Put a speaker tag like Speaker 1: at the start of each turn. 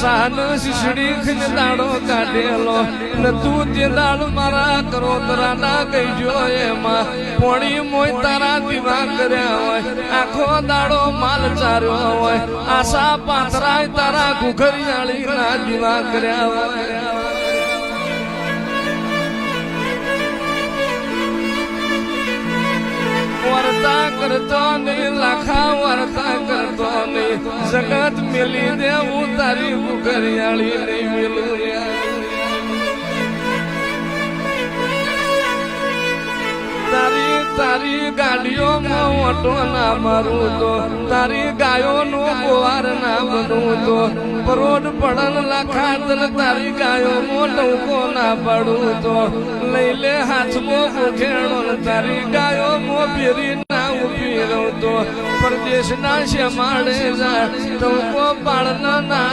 Speaker 1: San શીશડી ખીન દાડો કાઢેલો. ને તું તે દાડ મારા કરોતરા ના કહીજો એમાં. પોણી મોય તારા દીવા કર્યા હોય. આખો દાડો માલ ચાર્યો હોય. આશા પાથરાય તારા ઘુઘરિયાળી ના દીવા કર્યા હોય. વર્તા કરતો ને લાખા વર્તા કરતો જગત મેલી દેવું, તારી મુખરિયાળી નહીં મેલું તારી તારી ગાડીઓમાં ઓટો ના મારું તો, તારી ગાયોનું ગોવાર ના બનવું તો. પરોડ પડન લાખાતલ તારી ગાયો મોટો ના પડું તો. લઈ લે હાથમાં મુખેણો તારી ગાયો મો ફેરી ઊભી રહું તો પાળના ના